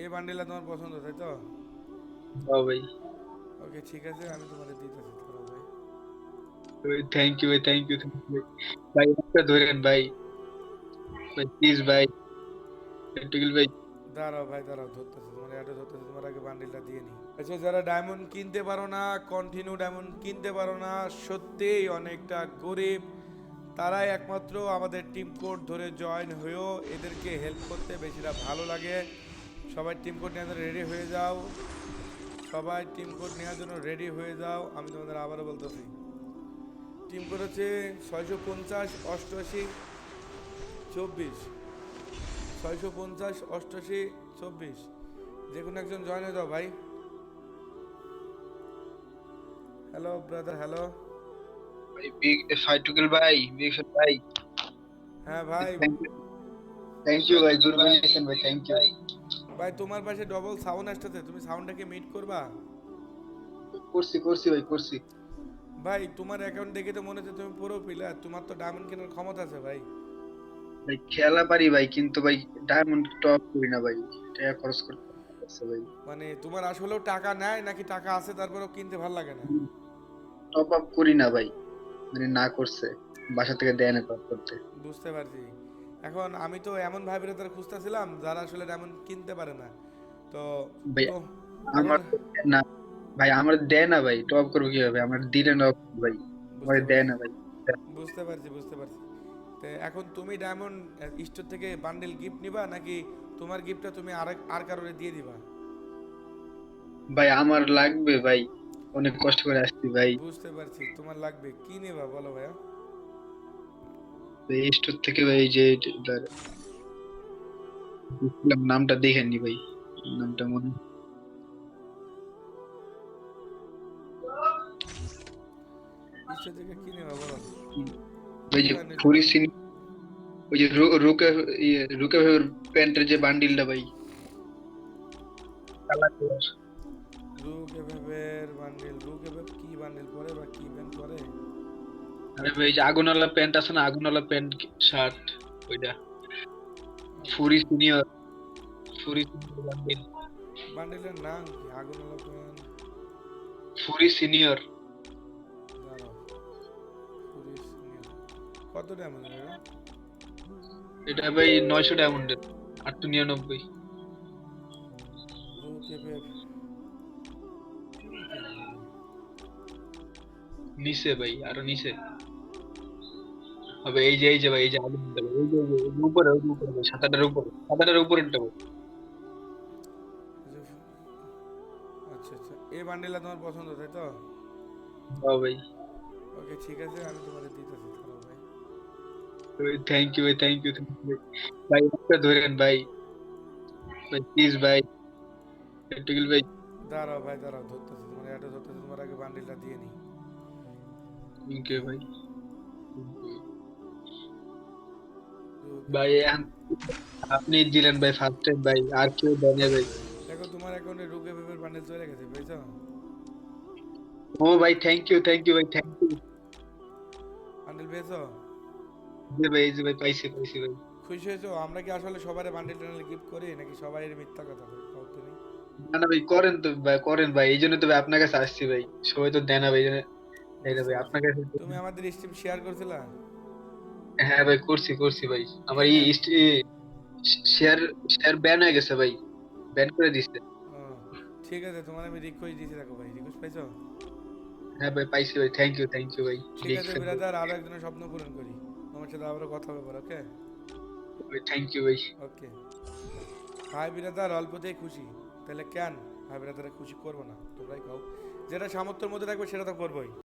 এই বান্ডিলটা তোমার পছন্দ তাই তো? ও ভাই। ওকে ঠিক আছে আমি দিতেছি ভাই। থ্যাংক ইউ থ্যাংক ইউ ভাই। একটা ধরেন ভাই। ভাই প্লিজ ভাই। টুকিল ভাই। দাঁড়াও ভাই দাঁড়াও ধরতেছে তোমার অ্যাডে ধরতেছে তোমার আগে বান্ডিলটা দিয়ে নি। আচ্ছা যারা ডায়মন্ড কিনতে পারো না কন্টিনিউ ডায়মন্ড কিনতে পারো না সত্যিই অনেকটা গরিব। তারাই একমাত্র আমাদের টিম কোড ধরে জয়েন হয়েও এদেরকে হেল্প করতে বেশিটা ভালো লাগে। সবাই টিম কোড নেওয়ার জন্য রেডি হয়ে যাও। সবাই টিম কোড নেওয়ার জন্য রেডি হয়ে যাও। আমি তোমাদের আবারও বলতেছি। টিম কোড হচ্ছে ছয়শো পঞ্চাশ অষ্টআশি চব্বিশ। ছয়শো পঞ্চাশ অষ্টআশি চব্বিশ। যে কোনো একজন জয়েন হয়ে যাও ভাই। হ্যালো ব্রাদার হ্যালো ভাই বিগ ফাইভ টুকিল ভাই বিগ ভাই। হ্যাঁ ভাই। থ্যাংক ইউ ভাই গুড ভাই থ্যাংক ইউ ভাই তোমার পাশে ডবল সাউন্ড আসতেছে। তুমি সাউন্ডটাকে মিট করবা? করছি করছি ভাই করছি। ভাই তোমার অ্যাকাউন্ট দেখে তো মনে হচ্ছে তুমি পুরো প্লেয়ার তোমার তো ডায়মন্ড কেনার ক্ষমতা আছে ভাই। ভাই খেলা পারি ভাই কিন্তু ভাই ডায়মন্ড টপ করি না ভাই। টাকা খরচ করতে ভাই। মানে তোমার আসলেও টাকা নেয় নাকি টাকা আছে তারপরেও কিনতে ভালো লাগে না? টপ আপ করি না ভাই। মানে না করছে। বাসা থেকে দেয় না টপ করতে। বুঝতে পারছি। এখন আমি তো এমন ভাই ব্রাদার খুঁজতেছিলাম যারা আসলে ডায়মন্ড কিনতে পারে না। তো আমার না ভাই আমার দেয় না ভাই টপ করব কীভাবে? আমার দিলে না ভাই আমার দেয় না ভাই। বুঝতে পারছি বুঝতে পারছি। তো এখন তুমি ডায়মন্ড স্টোর থেকে বান্ডেল গিফট নিবা নাকি তোমার গিফটটা তুমি আর আর কারোরে দিয়ে দিবা? ভাই আমার লাগবে ভাই। অনেক কষ্ট করে আসছি ভাই। বুঝতে পারছি তোমার লাগবে। কি নেবা বলো ভাইয়া? এই স্টোর থেকে ভাই যে নামটা দেখেননি ভাই। নামটা মনে কি নেবা ওই যে ফুরি সিন ওই যে রুকে ইয়ে রুকে প্যান্টের যে বান্ডিলটা ভাই। রুক এভাবের বান্ডেল কি বান্ডেল পরে বা কি ইভেন্ট করে আরে ভাই যে আগুনওয়ালা প্যান্ট আছে না আগুনওয়ালা প্যান্ট শার্ট ওইটা। ফুরি সিনিয়র ফুরি বান্ডিল বান্ডেলের নাম কি? আগুন আলো পেন ফুরি সিনিয়র। কত ডায়মন্ড এটা? এটা ভাই নয়শো ডায়মন্ডের আটশো নিরানব্বই। নিচে ভাই আরও নিচে। হবে এই যে এই যে ভাই এই যে ভাই, এই যে উপরে ওই উপরে সাতাটার উপরে সাতাটার উপরেরটা ভাই আচ্ছা আচ্ছা এই বান্ডেলটা তোমার পছন্দ তাই তো? ও ভাই। ওকে ঠিক আছে আমি তোমাদের দিতেছি ধরো ভাই। থ্যাংক ইউ ভাই থ্যাংক ইউ ভাই একটা ধরেন ভাই। ভাই প্লিজ ভাই। টুকিল ভাই। দাঁড়াও ভাই দাঁড়াও ধরতেছে তোমার অ্যাডে ধরতেছে তোমার আগে বান্ডেলটা দিয়ে নি। থ্যাংক ইউ ভাই। ভাই আপনি দিলেন ভাই ফার্স্ট টাইম ভাই আর কেউ দেয় না ভাই। দেখো তোমার অ্যাকাউন্টে রুক এভাবের বান্ডেল চলে গেছে পেয়েছ ও ভাই থ্যাংক ইউ থ্যাংক ইউ ভাই থ্যাংক ইউ বান্ডেল পেয়েছ? যে ভাই যে ভাই পাইছি পাইছি ভাই। খুশি হয়েছো? আমরা কি আসলে সবারে বান্ডেল টান্ডেল গিফট করি নাকি সবাই এর মিথ্যা কথা ভাই? কও তুমি না। না ভাই করেন তো ভাই করেন ভাই এই জন্য তো ভাই আপনার কাছে আসছি ভাই। সবাই তো দেয় না ভাই এই ভাই আপনার কাছে তুমি আমাদের স্ট্রিম শেয়ার করছিলা? হ্যাঁ ভাই করছি করছি ভাই। আমার এই শেয়ার শেয়ার ব্যান হয়ে গেছে ভাই। ব্যান করে দিছে। ঠিক আছে তোমার আমি রিকোয়েস্ট দিয়েছি দেখো ভাই রিকোয়েস্ট পাইছো? হ্যাঁ ভাই পাইছি ভাই থ্যাংক ইউ থ্যাংক ইউ ভাই। ঠিক আছে ব্রাদার আরও একজনের স্বপ্ন পূরণ করি। তোমার সাথে আবারও কথা হবে ওকে ভাই থ্যাংক ইউ ভাই। ওকে ভাই বিরাদার অল্পতেই খুশি। তাহলে কেন? ভাই বিরাদারে খুশি করব না। তোমরাই খাও। যেটা সামর্থ্যের মধ্যে থাকবে সেটা তো করবোই।